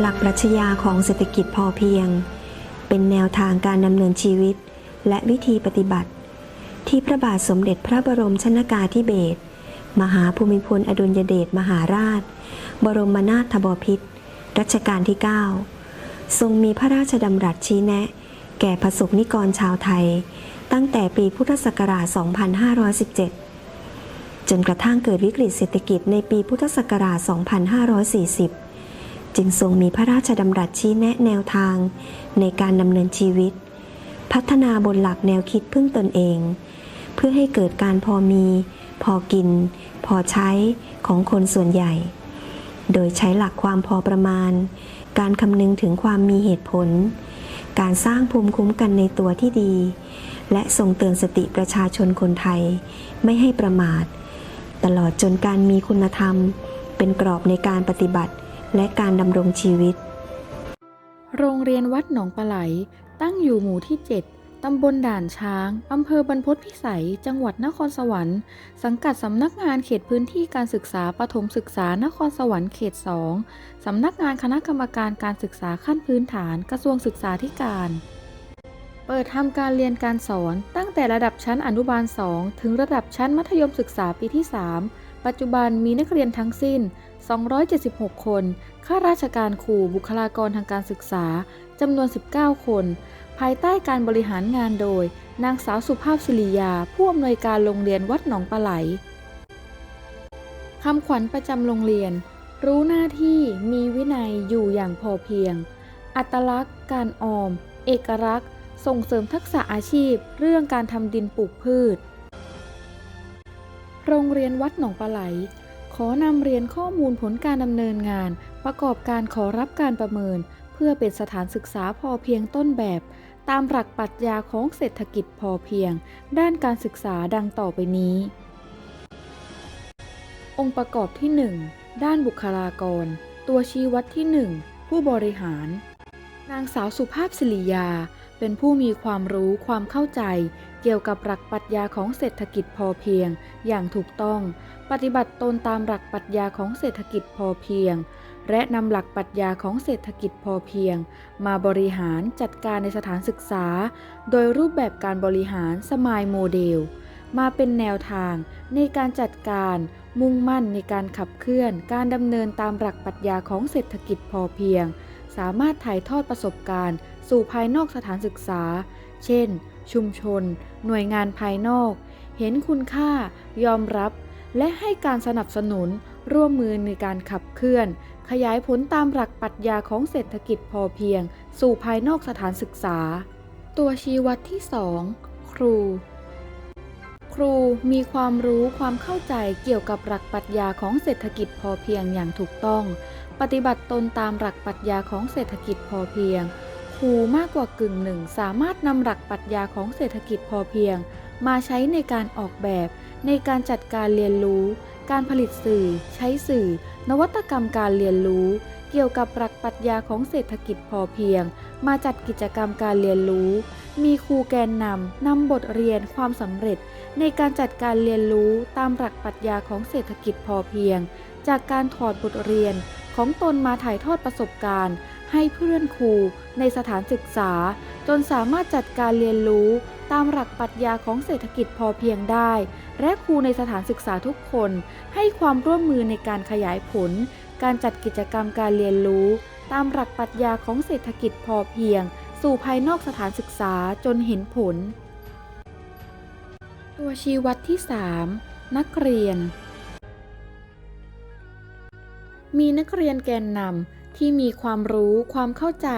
หลักปรัชญาของเศรษฐกิจพอเพียง เป็นแนวทางการดำเนินชีวิต และวิธีปฏิบัติ ที่พระบาทสมเด็จพระบรมชนากาธิเบศรมหาภูมิพลอดุลยเดชมหาราช บรมนาถบพิตรรัชกาลที่ 9 ทรงมีพระราชดำรัสชี้แนะ แก่ประสบนิกรชาวไทย ตั้งแต่ปีพุทธศักราช 2517 จนกระทั่งเกิดวิกฤตเศรษฐกิจในปีพุทธศักราช 2540 จึงทรงมีพระราชดำรัสชี้แนะแนวทางในการดำเนินชีวิต พัฒนาบนหลักแนวคิดพึ่งตนเอง เพื่อให้เกิดการพอมี พอกิน พอใช้ของคนส่วนใหญ่ โดยใช้หลักความพอประมาณ การคำนึงถึงความมีเหตุผล การสร้างภูมิคุ้มกันในตัวที่ดี และส่งเตือนสติประชาชนคนไทย ไม่ให้ประมาท ตลอดจนการมีคุณธรรม เป็นกรอบในการปฏิบัติ และการดำรงชีวิต โรงเรียนวัดหนองปลาไหล ตั้งอยู่หมู่ที่ 7 ตำบลด่านช้าง อำเภอบรรพตพิสัย จังหวัดนครสวรรค์ สังกัดสำนักงานเขตพื้นที่การศึกษาปฐมศึกษานครสวรรค์เขต 2 สำนักงานคณะกรรมการการศึกษาขั้นพื้นฐาน กระทรวงศึกษาธิการเปิดทำการเรียนการสอนตั้งแต่ระดับชั้นอนุบาล 2 ถึงระดับชั้นมัธยมศึกษาปีที่ 3 ปัจจุบันมีนักเรียนทั้งสิ้น 276 คน ข้าราชการครูบุคลากรทางการศึกษาจำนวน 19 คน ภายใต้การบริหารงานโดย นางสาวสุภาพศิริยา ผู้อำนวยการโรงเรียนวัดหนองปลาไหลคำขวัญประจำโรงเรียน รู้หน้าที่มีวินัยอยู่อย่างพอเพียง อัตลักษณ์ การออม เอกลักษณ์ ส่งเสริมทักษะอาชีพ เรื่องการทำดินปลูกพืช โรงเรียนวัดหนองปลาไหล ขอนำเรียนข้อมูลผลการดำเนินงาน ประกอบการขอรับการประเมิน เพื่อเป็นสถานศึกษาพอเพียงต้นแบบ ตามหลักปรัชญาของเศรษฐกิจพอเพียง ด้านการศึกษาดังต่อไปนี้ องค์ประกอบที่ 1 ด้านบุคลากร ตัวชี้วัดที่ 1 ผู้บริหาร นางสาวสุภาพศิริยา เป็นผู้มีความรู้ความเข้าใจ เกี่ยวกับหลักปรัชญาของเศรษฐกิจพอเพียง อย่างถูกต้อง ปฏิบัติตนตามหลักปรัชญาของเศรษฐกิจพอเพียง และนำหลักปรัชญาของเศรษฐกิจพอเพียง มาบริหารจัดการในสถานศึกษา โดยรูปแบบการบริหารสมายโมเดล มาเป็นแนวทางในการจัดการมุ่งมั่นในการขับเคลื่อนการดำเนินตามหลักปรัชญาของเศรษฐกิจพอเพียง สามารถถ่ายทอดประสบการณ์ สู่ภายนอกสถานศึกษา เช่น ชุมชน หน่วยงานภายนอก เห็นคุณค่ายอมรับ และให้การสนับสนุนร่วมมือในการขับเคลื่อน ขยายผลตามหลักปรัชญาของเศรษฐกิจพอเพียง สู่ภายนอกสถานศึกษา ตัวชี้วัดที่ 2 ครู ครูมีความรู้ความเข้าใจเกี่ยวกับหลักปรัชญาของเศรษฐกิจพอเพียงอย่างถูกต้อง ปฏิบัติตนตามหลักปรัชญาของเศรษฐกิจพอเพียง รูมากกว่ากึ่งหนึ่งสามารถนำหลักปรัชญาของเศรษฐกิจพอเพียง มาใช้ในการออกแบบ ในการจัดการเรียนรู้ การผลิตสื่อ ใช้สื่อ นวัตกรรมการเรียนรู้ เกี่ยวกับหลักปรัชญาของเศรษฐกิจพอเพียง มาจัดกิจกรรมการเรียนรู้ มีครูแกนนำนำบทเรียนความสำเร็จ ในการจัดการเรียนรู้ตามหลักปรัชญาของเศรษฐกิจพอเพียง จากการถอดบทเรียนของตนมาถ่ายทอดประสบการณ์ ให้เพื่อนครูในสถานศึกษา จนสามารถจัดการเรียนรู้ตามหลักปรัชญาของเศรษฐกิจพอเพียงได้ และครูในสถานศึกษาทุกคนให้ความร่วมมือในการขยายผล การจัดกิจกรรมการเรียนรู้ ตามหลักปรัชญาของเศรษฐกิจพอเพียง สู่ภายนอกสถานศึกษาจนเห็นผล ตัวชี้วัดที่ 3 นักเรียนมีนักเรียนแกนนำ ที่มีความรู้ความเข้าใจ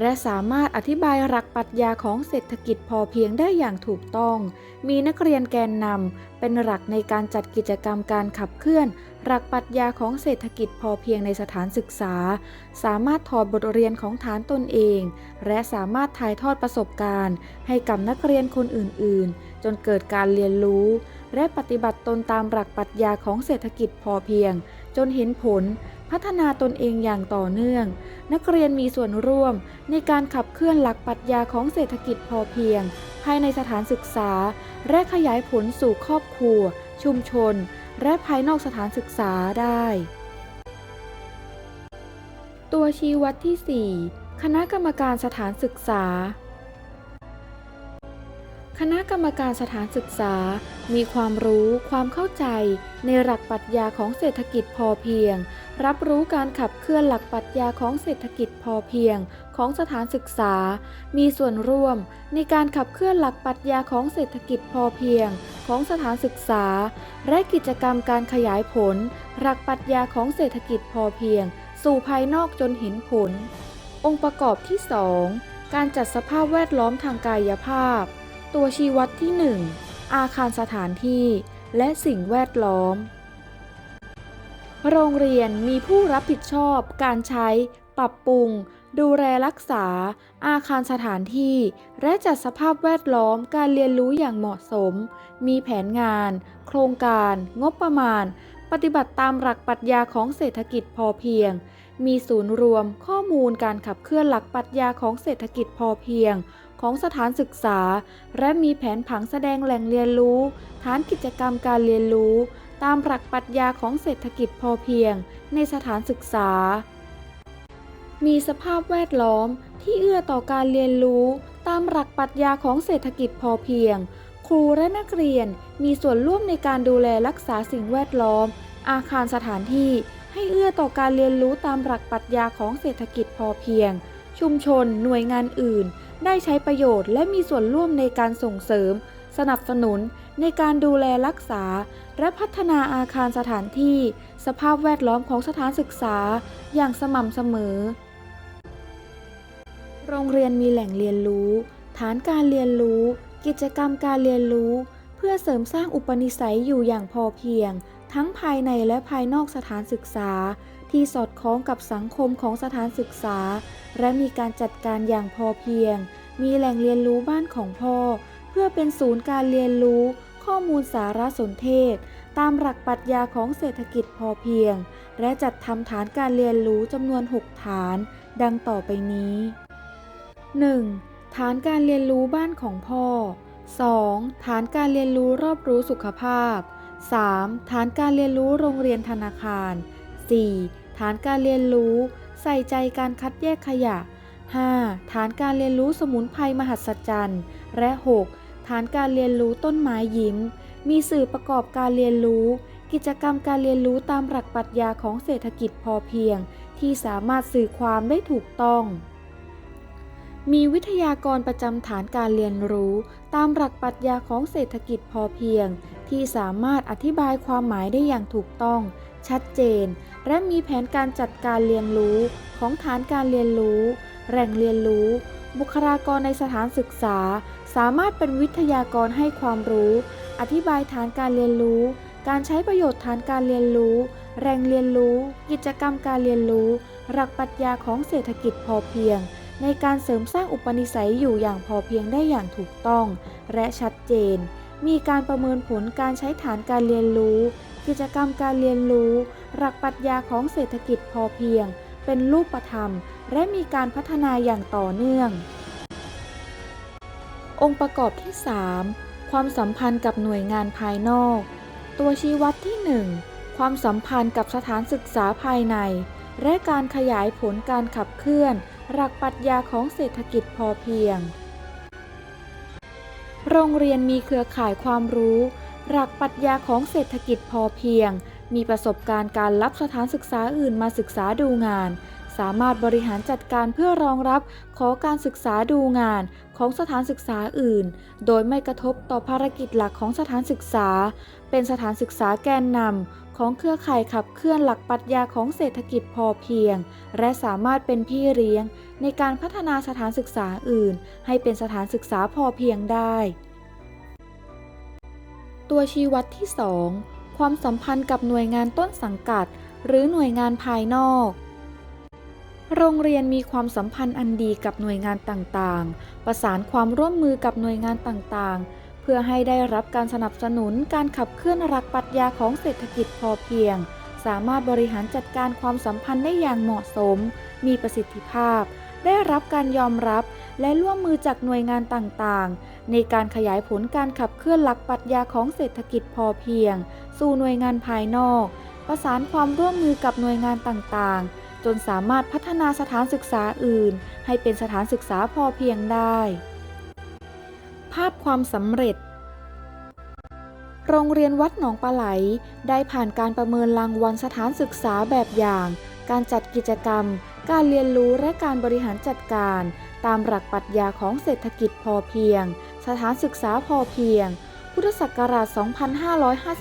และสามารถอธิบายหลักปรัชญาของเศรษฐกิจพอเพียงได้อย่างถูกต้อง มีนักเรียนแกนนำเป็นหลักในการจัดกิจกรรมการขับเคลื่อน หลักปรัชญาของเศรษฐกิจพอเพียงในสถานศึกษา สามารถถอดบทเรียนของฐานตนเอง และสามารถถ่ายทอดประสบการณ์ ให้กับนักเรียนคนอื่น ๆ จนเกิดการเรียนรู้ และปฏิบัติตนตามหลักปรัชญาของเศรษฐกิจพอเพียง จนเห็นผล พัฒนาตนเองอย่างต่อเนื่อง นักเรียนมีส่วนร่วมในการขับเคลื่อนหลักปรัชญาของเศรษฐกิจพอเพียง ภายในสถานศึกษา และขยายผลสู่ครอบครัว ชุมชน และภายนอกสถานศึกษาได้ ตัวชี้วัดที่ 4 คณะกรรมการสถานศึกษา คณะกรรมการสถานศึกษา มีความรู้ความเข้าใจ ในหลักปรัชญาของเศรษฐกิจพอเพียง รับรู้การขับเคลื่อนหลักปรัชญาของเศรษฐกิจพอเพียง ของสถานศึกษา มีส่วนร่วม ในการขับเคลื่อนหลักปรัชญาของเศรษฐกิจพอเพียง ของสถานศึกษา และกิจกรรมการขยายผล หลักปรัชญาของเศรษฐกิจพอเพียง สู่ภายนอกจนเห็นผล องค์ประกอบที่ 2 การจัดสภาพแวดล้อมทางกายภาพ ตัวชี้วัดที่ 1 อาคารสถานที่ และสิ่งแวดล้อม โรงเรียนมีผู้รับผิดชอบการใช้ ปรับปรุง ดูแลรักษา อาคารสถานที่ และจัดสภาพแวดล้อมการเรียนรู้อย่างเหมาะสม มีแผนงาน โครงการ งบประมาณ ปฏิบัติตามหลักปรัชญาของเศรษฐกิจพอเพียง มีศูนย์รวมข้อมูลการขับเคลื่อนหลักปรัชญาของเศรษฐกิจพอเพียง ของสถานศึกษา และมีแผนผังแสดงแหล่งเรียนรู้ ฐานกิจกรรมการเรียนรู้ ตามหลักปรัชญาของเศรษฐกิจพอเพียง ในสถานศึกษา มีสภาพแวดล้อมที่เอื้อต่อการเรียนรู้ ตามหลักปรัชญาของเศรษฐกิจพอเพียง ครูและนักเรียนมีส่วนร่วมในการดูแลรักษาสิ่งแวดล้อม อาคารสถานที่ ให้เอื้อต่อการเรียนรู้ตามหลักปรัชญาของเศรษฐกิจพอเพียง ชุมชน หน่วยงานอื่น ได้ใช้ประโยชน์และมีส่วนร่วมในการส่งเสริม สนับสนุน ในการดูแลรักษา และพัฒนาอาคารสถานที่ สภาพแวดล้อมของสถานศึกษา อย่างสม่ำเสมอ โรงเรียนมีแหล่งเรียนรู้ ฐานการเรียนรู้ กิจกรรมการเรียนรู้ เพื่อเสริมสร้างอุปนิสัยอยู่อย่างพอเพียง ทั้งภายในและภายนอกสถานศึกษา ที่สอดคล้องกับสังคมของสถานศึกษา และมีการจัดการอย่างพอเพียง มีแหล่งเรียนรู้บ้านของพ่อ เพื่อเป็นศูนย์การเรียนรู้ ข้อมูลสารสนเทศ ตามหลักปรัชญาของเศรษฐกิจพอเพียง และจัดทำฐานการเรียนรู้จำนวน 6 ฐาน ดังต่อไปนี้ 1. ฐานการเรียนรู้บ้านของพ่อ 2. ฐานการเรียนรู้รอบรู้สุขภาพ 3. ฐานการเรียนรู้โรงเรียนธนาคาร 4. ฐานการเรียนรู้ ใส่ใจการคัดแยกขยะ 5. ฐานการเรียนรู้สมุนไพรมหัศจรรย์ และ 6. ฐานการเรียนรู้ต้นไม้ยิ้ม มีสื่อประกอบการเรียนรู้ กิจกรรมการเรียนรู้ตามหลักปรัชญาของเศรษฐกิจพอเพียง ที่สามารถสื่อความได้ถูกต้อง มีวิทยากรประจำฐานการเรียนรู้ ตามหลักปรัชญาของเศรษฐกิจพอเพียง ที่สามารถอธิบายความหมายได้อย่างถูกต้อง ชัดเจน และมีแผนการจัดการเรียนรู้ของฐานการเรียนรู้ แหล่งเรียนรู้ บุคลากรในสถานศึกษา สามารถเป็นวิทยากรให้ความรู้ อธิบายฐานการเรียนรู้ การใช้ประโยชน์ฐานการเรียนรู้ แหล่งเรียนรู้ กิจกรรมการเรียนรู้ หลักปรัชญาของเศรษฐกิจพอเพียง ในการเสริมสร้างอุปนิสัยอยู่อย่างพอเพียงได้อย่างถูกต้อง และชัดเจน มีการประเมินผลการใช้ฐานการเรียนรู้ กิจกรรมการเรียนรู้ หลักปรัชญาของเศรษฐกิจพอเพียง เป็นรูปธรรม และมีการพัฒนาอย่างต่อเนื่อง องค์ประกอบที่ 3 ความสัมพันธ์กับหน่วยงานภายนอก ตัวชี้วัดที่ 1 ความสัมพันธ์กับสถานศึกษาภายใน และการขยายผลการขับเคลื่อน หลักปรัชญาของเศรษฐกิจพอเพียง โรงเรียนมีเครือข่ายความรู้ หลักปรัชญาของเศรษฐกิจพอเพียง มีประสบการณ์การรับสถานศึกษาอื่นมาศึกษาดูงาน สามารถบริหารจัดการเพื่อรองรับขอการศึกษาดูงานของสถานศึกษาอื่น โดยไม่กระทบต่อภารกิจหลักของสถานศึกษา เป็นสถานศึกษาแกนนำของเครือข่ายขับเคลื่อนหลักปรัชญาของเศรษฐกิจพอเพียง และสามารถเป็นพี่เลี้ยง ในการพัฒนาสถานศึกษาอื่น ให้เป็นสถานศึกษาพอเพียงได้ ตัวชี้วัดที่ 2 ความสัมพันธ์กับหน่วยงานต้นสังกัด หรือหน่วยงานภายนอก โรงเรียนมีความสัมพันธ์อันดีกับหน่วยงานต่างๆ ประสานความร่วมมือกับหน่วยงานต่างๆ เพื่อให้ได้รับการสนับสนุนการขับเคลื่อนหลักปรัชญาของเศรษฐกิจพอเพียง สามารถบริหารจัดการความสัมพันธ์ได้อย่างเหมาะสม มีประสิทธิภาพ ได้รับการยอมรับและร่วมมือจากหน่วยงานต่างๆ ในการขยายผลการขับเคลื่อนหลักปรัชญาของเศรษฐกิจพอเพียง สู่หน่วยงานภายนอก ประสานความร่วมมือกับหน่วยงานต่างๆ จนสามารถพัฒนาสถานศึกษาอื่น ให้เป็นสถานศึกษาพอเพียงได้ ภาพความสำเร็จ โรงเรียนวัดหนองปลาไหล ได้ผ่านการประเมินรางวัลสถานศึกษาแบบอย่าง การจัดกิจกรรม การเรียนรู้และการบริหารจัดการ ตามหลักปรัชญาของเศรษฐกิจพอเพียง สถานศึกษาพอเพียง พุทธศักราช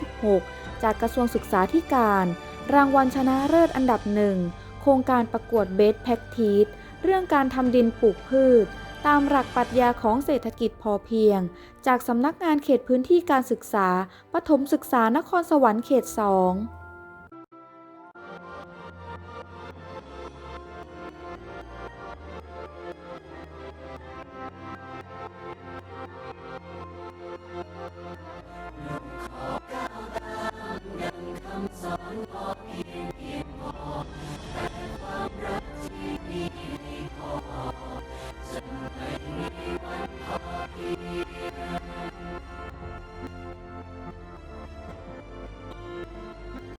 2556 จากกระทรวงศึกษาธิการ รางวัลชนะเลิศอันดับหนึ่ง ครงการประกวดเบสแพ็กทีสเรื่องการทำดินปลูกพืช ตามหลักปรัชญาของเศรษฐกิจพอเพียง จากสำนักงานเขตพื้นที่การศึกษาปฐมศึกษานครสวรรค์เขต 2